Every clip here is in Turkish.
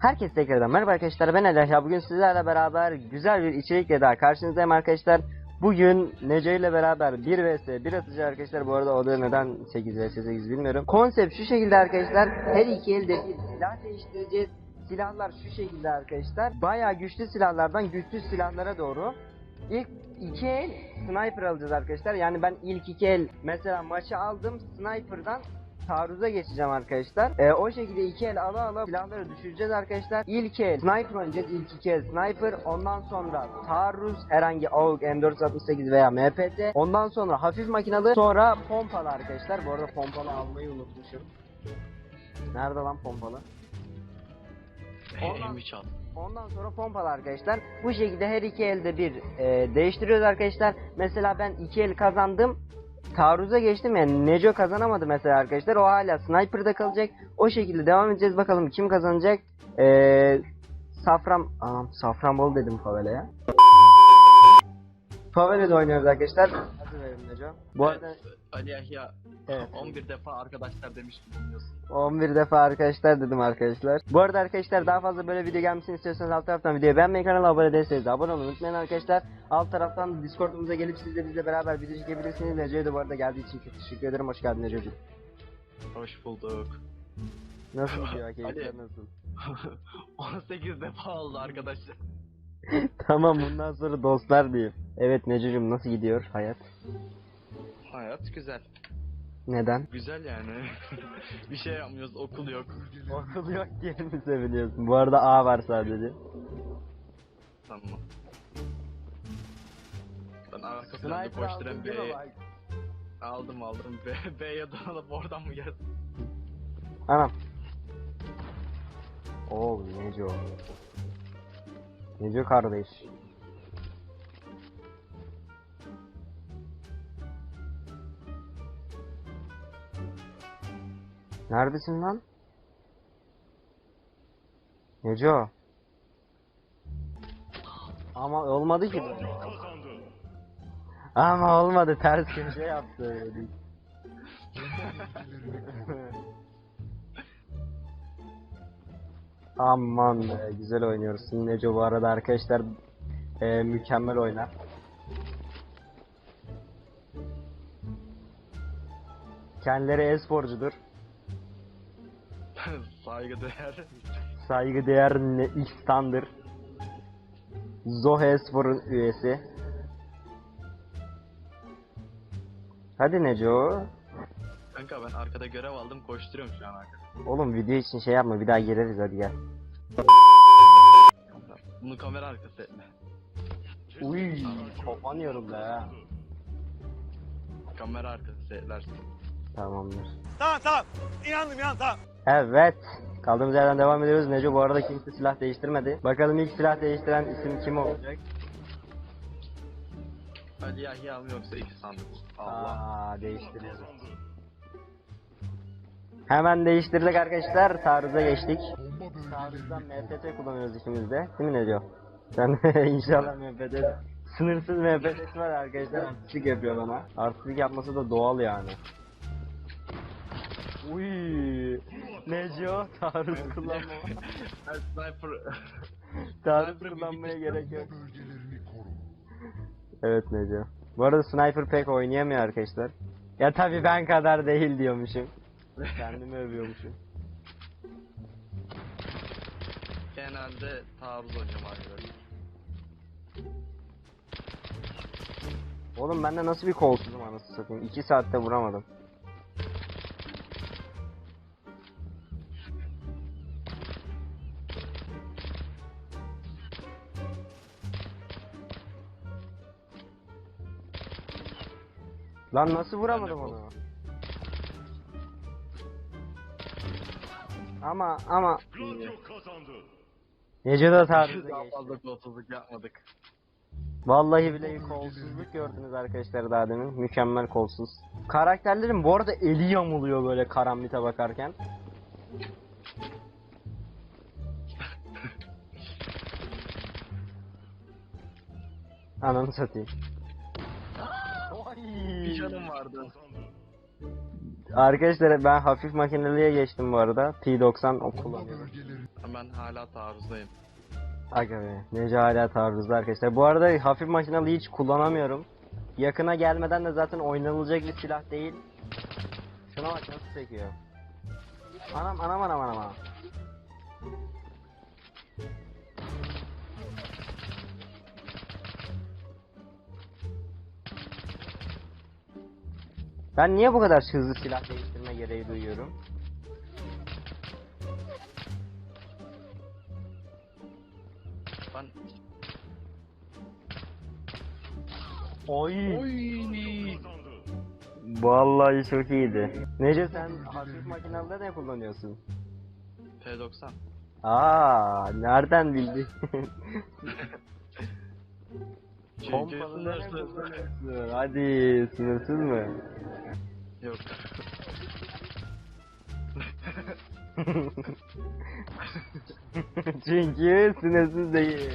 Herkese tekrardan merhaba arkadaşlar ben Yahya. Bugün sizlerle beraber güzel bir içerikle daha karşınızdayım arkadaşlar. Bugün Nece ile beraber 1 vs 1 atacağız arkadaşlar. Bu arada o da neden 8 vs 8 bilmiyorum. Konsept şu şekilde arkadaşlar. Her iki elde silah değiştireceğiz. Silahlar şu şekilde arkadaşlar. Bayağı güçlü silahlardan güçsüz silahlara doğru. İlk iki el sniper alacağız arkadaşlar. Yani ben ilk iki el mesela maçı aldım sniper'dan taarruza geçeceğim arkadaşlar. Ee, o şekilde iki el ala ala silahları düşüreceğiz arkadaşlar. İlk el sniper oynayacağız. İlk iki el sniper. Ondan sonra taarruz herhangi AUG, M468 veya MPT. Ondan sonra hafif makinalı. Sonra pompalı arkadaşlar. Bu arada pompalı almayı unutmuşum. Nerede lan pompalı? Ondan- M3 al. Ondan sonra pompalı arkadaşlar. Bu şekilde her iki elde bir e, değiştiriyoruz arkadaşlar. Mesela ben iki el kazandım. Taarruza geçtim yani Neco kazanamadı mesela arkadaşlar. O hala sniper'da kalacak. O şekilde devam edeceğiz. Bakalım kim kazanacak. E, Safran... Anam Safranbolu dedim Pavel'e Pavel'e de oynuyoruz arkadaşlar. Hadi verin Neco. Bu arada Ali Yahya Evet. 11 defa arkadaşlar demiştim bilmiyorsun. 11 defa arkadaşlar dedim arkadaşlar. Bu arada arkadaşlar daha fazla böyle video gelmesini istiyorsanız alt taraftan videoyu beğenmeyi kanala abone değilseniz de abone olmayı unutmayın arkadaşlar. Alt taraftan Discord'umuza gelip siz de bizle beraber video çekebilirsiniz. Nece'ye de bu arada geldiği için çok teşekkür ederim. Hoş geldin Nece'cim. Hoş bulduk. Nasıl gidiyor keyifler nasıl? 18 defa oldu arkadaşlar. tamam bundan sonra dostlar diyeyim. Evet Nece'cim nasıl gidiyor hayat? Hayat güzel. Neden? Güzel yani. bir şey yapmıyoruz okul yok. Okul yok diye mi seviniyorsun? Bu arada A var sadece. Tamam. Ben arka planda koşturan aldın değil mi B'ye bak? aldım aldım. B, B'ye dolanıp oradan mı gelsin? Anam. Oo Neco. Neco kardeş. Neredesin lan? Neco. Ama olmadı ki böyle. Ama olmadı ters köşe yaptı. Aman be güzel oynuyorsun Neco bu arada arkadaşlar e, mükemmel oynar. Kendileri e-sporcudur. Saygıdeğer. Saygıdeğer ne İhsan'dır. Zohe Espor'un üyesi. Hadi Neco. Kanka ben arkada görev aldım koşturuyorum şu an arkada. Oğlum video için şey yapma bir daha geliriz hadi gel. Bunu kamera arkası etme. Uy kopanıyorum be. Kamera arkası etlersin. Tamamdır. Tamam tamam. İnandım inandım tamam. Evet. Kaldığımız yerden devam ediyoruz. Neco bu arada kimse silah değiştirmedi. Bakalım ilk silah değiştiren isim kim olacak? Ali Yahya mı yoksa iki sandık? Allah. Aa değiştiriyoruz. Hemen değiştirdik arkadaşlar. Taarruza geçtik. Taarruzdan MPT kullanıyoruz ikimiz de. Değil mi Neco? Sen inşallah MPT. Sınırsız MPT'si var arkadaşlar. Artistlik yapıyor bana. Artistlik yapması da doğal yani. Uy, Neco taarruz kullanma. Sniper... Taarruz kullanmaya gerek yok. Evet Neco. Bu arada sniper pek oynayamıyor arkadaşlar. Ya tabi ben kadar değil diyormuşum. Kendimi övüyormuşum. Genelde taarruz oynuyorum arkadaşlar. Oğlum ben de nasıl bir kolsuzum anasını satayım. 2 saatte vuramadım. Lan nasıl vuramadım de onu? Ama ama Nece de tarzı Daha geçti. fazla kolsuzluk yapmadık. Vallahi bile kolsuzluk gördünüz arkadaşlar daha demin. Mükemmel kolsuz. Karakterlerin bu arada eli yamuluyor böyle karambite bakarken. Ananı satayım. Canım vardı. Arkadaşlar ben hafif makineliğe geçtim bu arada. P90 o kullanıyorum. Ben ben hala taarruzdayım. Aga be. Nece hala taarruzda arkadaşlar. Bu arada hafif makinalı hiç kullanamıyorum. Yakına gelmeden de zaten oynanılacak bir silah değil. Şuna bak nasıl çekiyor. Anam anam anam anam anam. Ben niye bu kadar hızlı silah değiştirme gereği duyuyorum? Ben... Oy. Oy! Vallahi çok iyiydi. Nece sen hafif makinalıda ne kullanıyorsun? P90. Aa, nereden bildin? Ne sınırsız. kullanıyorsun? Hadi sınırsız mı? Yok. Çünkü sınırsız değil.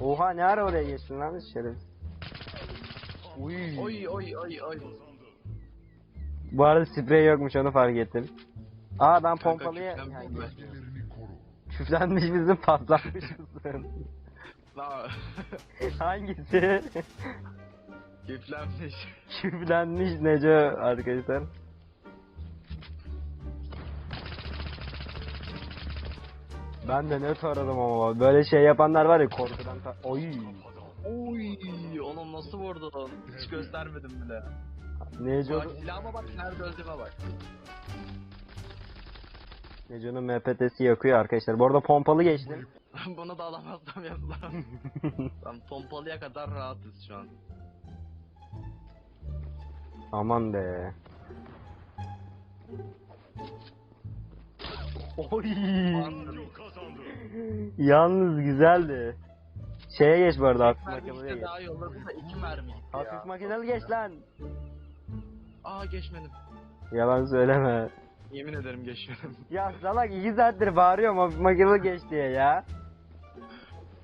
Oha ne ara oraya geçtin lan şerif? Uy. Oy oy oy oy. Bu arada sprey yokmuş onu fark ettim. Aa ben Kanka, pompalıya mi? Küflenmiş bizim patlatmışızsın. La. Hangisi? Küflenmiş. Küflenmiş Neco arkadaşlar. Ben de ne taradım ama böyle şey yapanlar var ya korkudan ta- Oy. Oy, oğlum nasıl vurdu lan? Hiç göstermedim bile. Neco Bak silahıma bak, nerede öldüğüme bak. Neco'nun MPT'si yakıyor arkadaşlar. Bu arada pompalı geçtim. Bunu da alamazsam ya lan. Lan pompalıya kadar rahatız şu an. Aman be. Oy. Yalnız güzeldi. Şeye geç bu arada hafif işte geç. daha yolladı da iki mermi gitti ya. Hafif makinalı geç lan. Aa geçmedim. Yalan söyleme. Yemin ederim geçmedim. Ya salak iki saattir bağırıyorum hafif makinalı geç diye ya.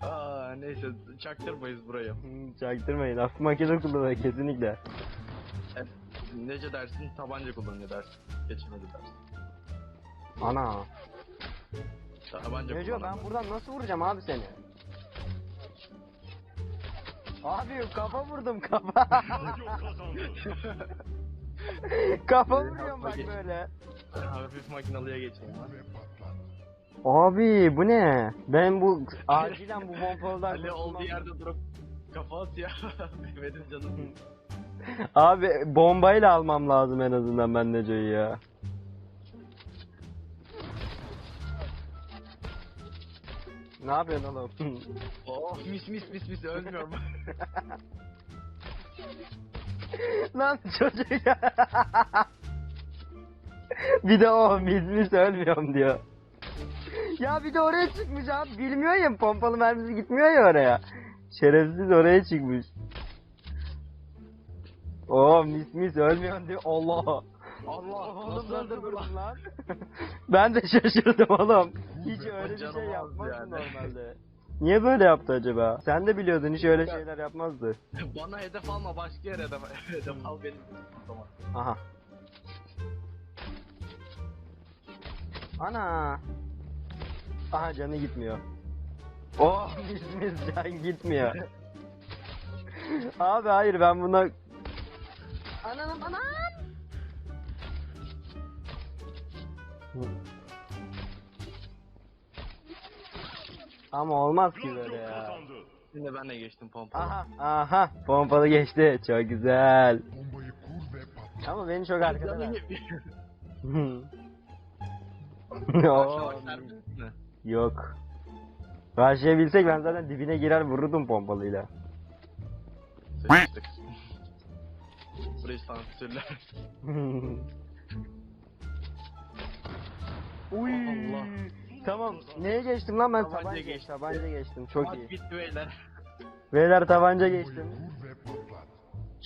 Aa neyse çaktırmayız burayı. Hmm, Çaktırmayın hafif makinalı kullanıyor kesinlikle. Nece dersin tabanca kullanıyor dersin. Geçmedi dersin. Ana. Tabanca Neco kullanıyor. ben buradan nasıl vuracağım abi seni? Abi kafa vurdum kafa. kafa vuruyorum bak böyle. Hafif makinalıya geçeyim lan. Abi bu ne? Ben bu acilen bu pompalıdan Ali olduğu yerde durup kafa atıyor. Benim canım. Abi bombayla almam lazım en azından ben Neco'yu ya. Ne yapıyorsun oğlum? Oh mis mis mis mis ölmüyorum. Lan çocuk ya. bir de o mis ölmüyorum diyor. Ya bir de oraya çıkmış abi. Bilmiyor ya pompalı mermisi gitmiyor ya oraya. Şerefsiz oraya çıkmış. Oo mis mis ölmüyorsun diyor. Allah. Allah Oğlum nasıl öldürdü lan? ben de şaşırdım oğlum. Hiç öyle bir şey yapmaz yani. normalde. Niye böyle yaptı acaba? Sen de biliyordun hiç öyle şeyler yapmazdı. Bana hedef alma başka yere hedef, hedef al benim. Aha. Ana. Aha canı gitmiyor. Oh mis mis can gitmiyor. Abi hayır ben buna... Ananım anam. Ama olmaz ki böyle ya. Şimdi ben de geçtim pompalı. Aha aha pompalı geçti çok güzel. Bombayı kur ve patlat. Ama beni çok arkada Mi? Yok. Başlayabilsek ben zaten dibine girer vururdum pompalıyla. Sıçtık. Burayı sansürler. Uy. Allah. Tamam. Neye geçtim lan ben? Tabanca Tabanca, geçti. tabanca geçtim. Çok Maç iyi. bitti beyler. Beyler tabanca geçtim.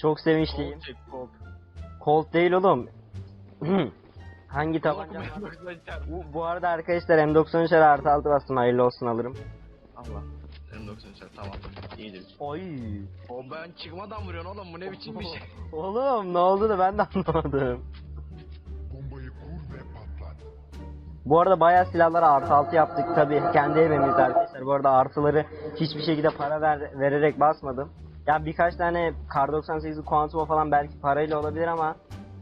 Çok sevinçliyim. Kol. Colt değil oğlum. Hangi tabanca? Bu, bu arada arkadaşlar M93 artı altı bastım hayırlı olsun alırım. Allah. M93 tamam. İyidir. Oy. O ben çıkmadan vuruyorsun oğlum bu ne biçim bir şey. Oğlum ne oldu da ben de anlamadım. Bombayı kur Bu arada bayağı silahlara artı altı yaptık tabi kendi emeğimiz arkadaşlar. Bu arada artıları hiçbir şekilde para ver, vererek basmadım. Yani birkaç tane Kar 98'i Quantum'a falan belki parayla olabilir ama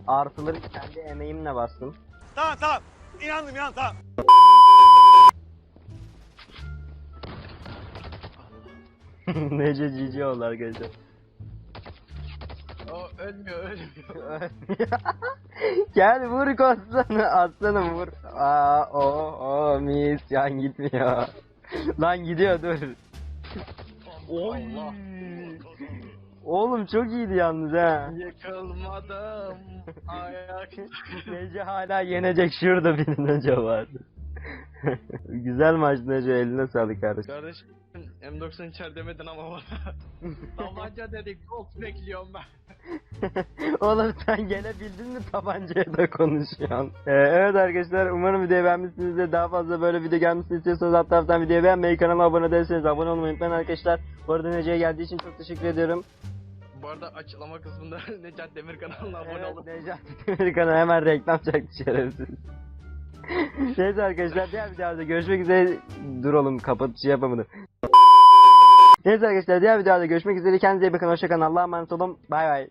artıları kendi emeğimle bastım. Tamam tamam. İnandım inandım tamam. Nece cici oldu arkadaşlar. O ölmüyor ölmüyor. Gel vur aslanı aslanım vur. Aa o o mis yan gitmiyor. Lan gidiyor dur. Oy. Allah. Oğlum çok iyiydi yalnız ha. Yıkılmadım. Ayak. Nece hala yenecek şurada bir Nece vardı. Güzel maç Nece eline sağlık kardeşim. Kardeşim M90 içer demedin ama bana. Tabanca dedik gold bekliyorum ben. Oğlum sen gene bildin mi tabancaya da konuşuyorsun. Ee, evet arkadaşlar umarım videoyu beğenmişsinizdir. Daha fazla böyle video gelmesini istiyorsanız alt taraftan videoyu beğenmeyi, kanala abone değilseniz abone olmayı unutmayın arkadaşlar. Bu arada Nece'ye geldiği için çok teşekkür ediyorum. Bu arada açıklama kısmında Necat Demir kanalına abone Evet olup Necati Demirkan'a hemen reklam çaktı şerefsiz. Neyse arkadaşlar diğer videoda görüşmek üzere. Dur oğlum kapat şey yapamadım. Neyse arkadaşlar diğer videoda görüşmek üzere. Kendinize iyi bakın. Hoşçakalın. Allah'a emanet olun. Bay bay.